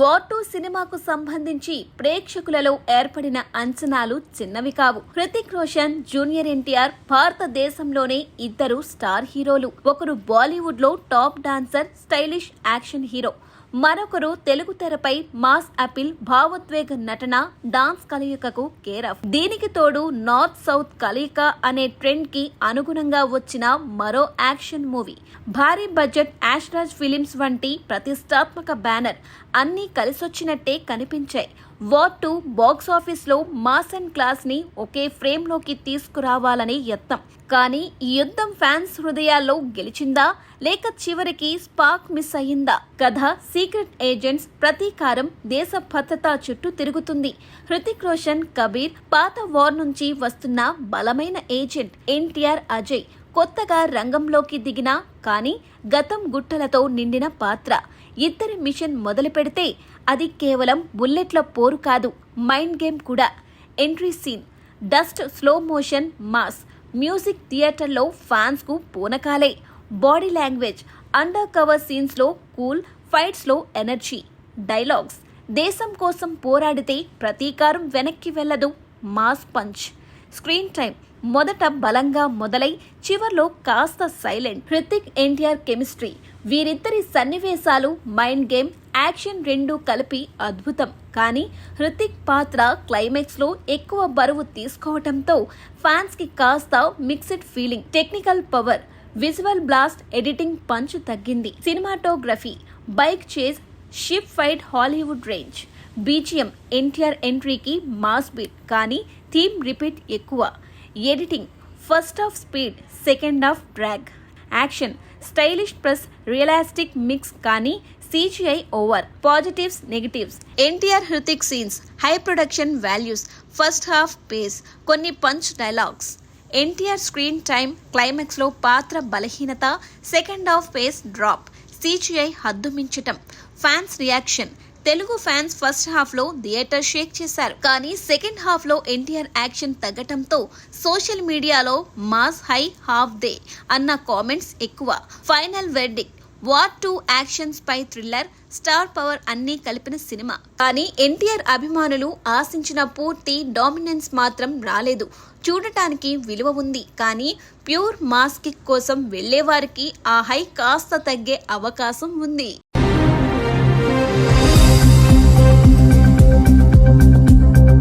War two సినిమాకు సంబంధించి ప్రేక్షకులలో ఏర్పడిన అంచనాలు చిన్నవి కావు. హృతిక్ రోషన్ జూనియర్ ఎన్టీఆర్ భారతదేశంలోనే ఇద్దరు స్టార్ హీరోలు. ఒకరు బాలీవుడ్లో top dancer stylish action hero. మరొకరు తెలుగు తెరపై మాస్ అపిల్ భావోద్వేగ నటన డాన్స్ కలయికకు కేరఫ్ దీనికి తోడు నార్త్ సౌత్ కలయిక అనే ట్రెండ్కి అనుగుణంగా వచ్చిన మరో యాక్షన్ మూవీ. భారీ బడ్జెట్ యాష్రాజ్ ఫిలిమ్స్ వంటి ప్రతిష్టాత్మక బ్యానర్ అన్నీ కలిసొచ్చినట్టే కనిపించాయి. వార్ టూ బాక్స్ ఆఫీస్లో మాస్ అండ్ క్లాస్ని ఒకే ఫ్రేమ్లోకి తీసుకురావాలనే యత్నం. కానీ ఈ యుద్ధం ఫ్యాన్స్ హృదయాల్లో గెలిచిందా? లేక చివరికి స్పార్క్ మిస్ అయిందా కథ సీక్రెట్ ఏజెంట్స్ ప్రతీకారం దేశ భద్రత చుట్టూ తిరుగుతుంది. హృతిక్ రోషన్ కబీర్ పాత వార్ నుంచి వస్తున్న బలమైన ఏజెంట్ ఎన్టీఆర్ అజయ్. కొత్తగా రంగంలోకి దిగిన కానీ గతం గుట్టలతో నిండిన పాత్ర. ఇద్దరి మిషన్ మొదలు పెడితే అది కేవలం బుల్లెట్ల పోరు కాదు మైండ్ గేమ్ కూడా. Entry scene dust slow motion mass music థియేటర్లో ఫ్యాన్స్కు పూనకాలే. బాడీ లాంగ్వేజ్ అండర్ కవర్ సీన్స్లో కూల్ ఫైట్స్లో ఎనర్జీ. డైలాగ్స్ దేశం కోసం పోరాడితే ప్రతీకారం వెనక్కి వెళ్ళదు మాస్ పంచ్. స్క్రీన్ టైం మొదట బలంగా మొదలై చివర్లో కాస్త సైలెంట్. హృతిక్ ఎన్టీఆర్ కెమిస్ట్రీ. వీరిద్దరి సన్నివేశాలు మైండ్ గేమ్ యాక్షన్ రెండు కలిపి అద్భుతం. కానీ హృతిక్ పాత్ర క్లైమాక్స్లో ఎక్కువ బరువు తీసుకోవటంతో ఫ్యాన్స్కి కాస్త mixed feeling. Technical power visual blast editing punch తగ్గింది. Cinematography bike chase ship fight Hollywood range. BGM NTR ఎంట్రీకి mass beat కానీ థీమ్ రిపీట్ ఎక్కువ. Editing first half speed second half drag. Action stylish plus realistic mix కానీ CGI over. Positives negatives. NTR Hrithik scenes high production values first half pace కొన్ని punch dialogues. NTR screen time క్లైమాక్స్లో పాత్ర బలహీనత second half pace drop. CGI హద్దు మించటం. Fans reaction Telugu fans first హాఫ్లో theatre shake చేశారు. కానీ second హాఫ్లో NTR action తగ్గటంతో సోషల్ మీడియాలో మాస్ హై హాఫ్ డే అన్న కామెంట్స్ ఎక్కువ. Final wedding War two action spy thriller star power అన్నీ కలిపిన సినిమా. కానీ ఎన్టీఆర్ అభిమానులు ఆశించిన పూర్తి డామినెన్స్ మాత్రం రాలేదు. చూడటానికి విలువ ఉంది. కానీ ప్యూర్ మాస్ కిక్ కోసం వెళ్ళేవారికి ఆ హై కాస్త తగ్గే అవకాశం ఉంది.